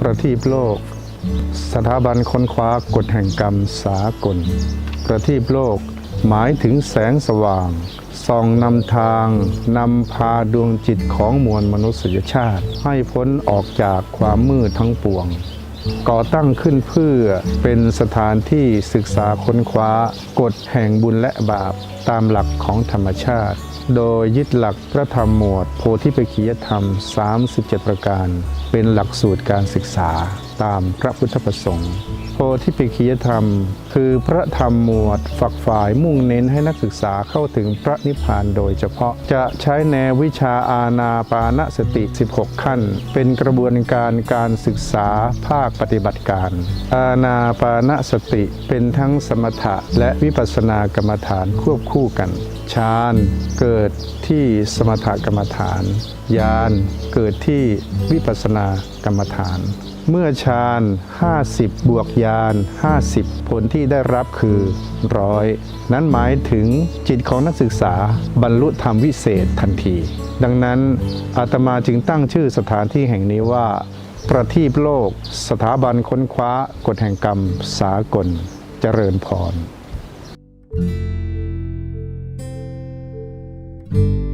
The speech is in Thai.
ประทีปโลก สถาบันค้นคว้ากฎแห่งกรรมสากล ประทีปโลกหมายถึงแสงสว่าง ส่องนำทาง นำพาดวงจิตของมวลมนุษยชาติ ให้พ้นออกจากความมืดทั้งปวง ก่อตั้งขึ้นเพื่อเป็นสถานที่ศึกษาค้นคว้ากฎแห่งบุญและบาปตามหลักของธรรมชาติ โดยยึดหลักพระธรรมหมวด โพธิปัขียธรรม 37 ประการ เป็นหลักสูตรการศึกษาตามพระพุทธประสงค์โพธิปัจขียธรรม คือพระธรรมหมวดฝักฝ่ายมุ่งเน้นให้นักศึกษาเข้าถึงพระนิพพานโดยเฉพาะจะใช้แนววิชาอาณาปานสติ 16 ขั้น เป็นกระบวนการการศึกษาภาคปฏิบัติการ อาณาปานสติเป็นทั้งสมถะและวิปัสสนากรรมฐานควบคู่กันฌานเกิดิดที่สมถกรรมฐาน ญาณเกิดที่วิปัสสนากรรมฐาน เมื่อฌาน 50 บวกญาณ50 ผลที่ได้รับคือร้อยนั้นหมายถึงจิตของนักศึกษาบรรลุธรรมวิเศษทันที ดังนั้นอาตมาจึงตั้งชื่อสถานที่แห่งนี้ว่าประทีปโลก สถาบันค้นคว้ากฎแห่งกรรมสากล เจริญพร Thank you.